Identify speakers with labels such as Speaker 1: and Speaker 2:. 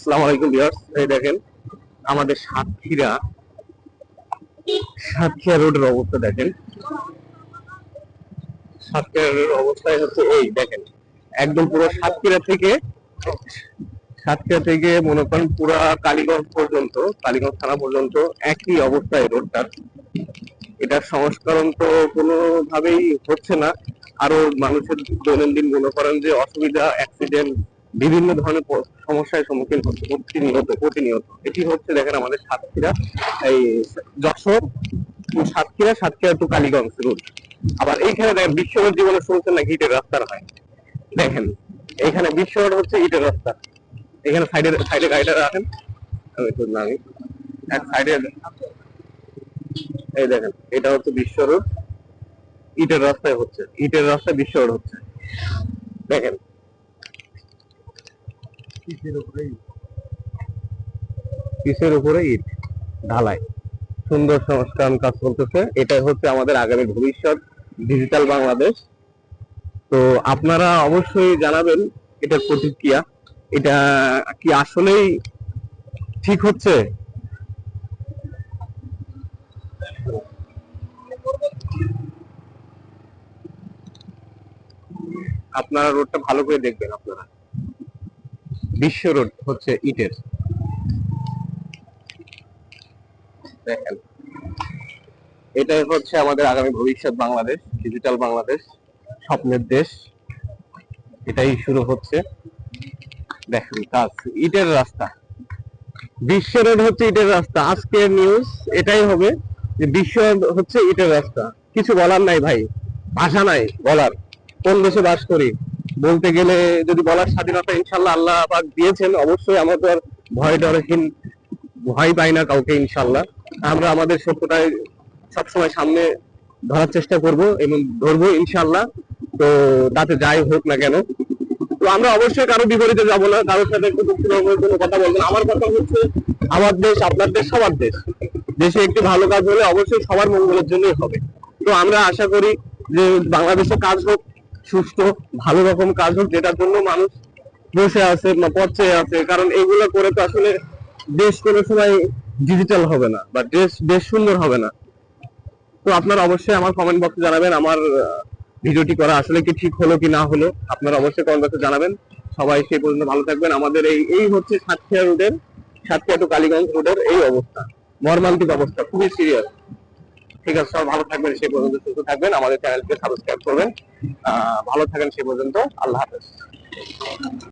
Speaker 1: আসসালামু আলাইকুম ভিউয়ার্স। এই দেখেন, আমাদের সাতক্ষীরা সাতক্ষীরা রোডের অবস্থা দেখেন। সাতক্ষীরা রোডের অবস্থায় হচ্ছে এই দেখেন। একদম পুরো সাতক্ষীরা থেকে সাতক্ষীরা থেকে মনে করেন পুরা কালীগঞ্জ পর্যন্ত, কালীগঞ্জ থানা পর্যন্ত একই অবস্থায় রোডটার। এটার সংস্করণ তো কোনোভাবেই হচ্ছে না। আরও মানুষের দৈনন্দিন মনে করেন যে অসুবিধা অ্যাক্সিডেন্ট বিভিন্ন ধরনের সমস্যার সম্মুখীন হচ্ছে প্রতিনিয়ত প্রতিনিয়ত। এটি হচ্ছে দেখেন আমাদের সাতক্ষীরা, এই যশোর সাতক্ষীরা সাতক্ষীরা টু কালীগঞ্জ রোড আবার এইখানে দেখেন বিশ্বরোড জীবনে শুনছেন নাকি ইটের রাস্তার হয়? দেখেন এখানে বিশ্বরোড হচ্ছে ইটের রাস্তা। এখানে সাইডে সাইডে গাড়িটা রাখেন। আমি নামি। এক সাইডে এই দেখেন, এটা হচ্ছে বিশ্ব রোড ইটের রাস্তায় হচ্ছে। ইটের রাস্তায় বিশ্ব রোড হচ্ছে। দেখেন পিসের উপরে ইট? ঢালাই। সুন্দর সংস্করণ কাজ চলতেছে। এটাই হচ্ছে আমাদের আগামী ভবিষ্যৎ ডিজিটাল বাংলাদেশ। তো আপনারা অবশ্যই জানাবেন এটার প্রতিক্রিয়া। এটা কি আসলেই ঠিক হচ্ছে? আপনারা রোডটা ভালো করে দেখবেন আপনারা। বিশ্ব রোড হচ্ছে ইটের। দেখেন। এটাই হচ্ছে আমাদের আগামী ভবিষ্যৎ বাংলাদেশ ডিজিটাল বাংলাদেশ, স্বপ্নের দেশ। এটাই শুরু হচ্ছে। দেখেন কাজ, ইটের রাস্তা। বিশ্ব রোড হচ্ছে ইটের রাস্তা। আজকের নিউজ এটাই হবে যে বিশ্ব হচ্ছে ইটের রাস্তা। কিছু বলার নাই ভাই। ভাষা নাই, বলার। কোন দেশে বাস করি? বলতে গেলে যদি বলার স্বাধীনতা ইনশাল্লাহ আল্লাহ পাক দিয়েছেন, অবশ্যই আর ভয় ডরহীন ভয় পাই না কাউকে ইনশাল্লাহ। আমরা আমাদের সত্যটাই সবসময় সামনে ধরার চেষ্টা করব এবং ধরবো ইনশাল্লাহ। তো তাতে যাই হোক না কেন। তো আমরা অবশ্যই কারও বিপরীতে যাব না, কারোর সাথে কোনো কথা বলব না। আমার কথা হচ্ছে, আমার দেশ, আপনার দেশ, সবার দেশ। দেশে একটি ভালো কাজ হলে অবশ্যই সবার মঙ্গলের জন্যই হবে। তো আমরা আশা করি যে বাংলাদেশে কাজ হোক সুষ্ঠু ভালো রকম কাজ হোক, যেটার জন্য মানুষ বসে আছে বা আছে, কারণ এগুলো করে তো আসলে দেশ কোনো সময় ডিজিটাল হবে না বা দেশ বেশ সুন্দর হবে না। তো আপনারা অবশ্যই আমার কমেন্ট বক্সে জানাবেন আমার ভিডিওটি করা আসলে কি ঠিক হলো কি না হলো, আপনারা অবশ্যই কমেন্ট বক্সে জানাবেন। সবাই সেই পর্যন্ত ভালো থাকবেন। আমাদের এই এই হচ্ছে সাতক্ষীরা রোডের সাতক্ষীরা টু কালীগঞ্জ রোডের এই অবস্থা। মর্মান্তিক অবস্থা, খুবই সিরিয়াস ঠিক আছে সব ভালো থাকবেন, সেই পর্যন্ত সুস্থ থাকবেন। আমাদের চ্যানেলকে সাবস্ক্রাইব করবেন। ভালো থাকেন সে পর্যন্ত। আল্লাহ হাফেজ।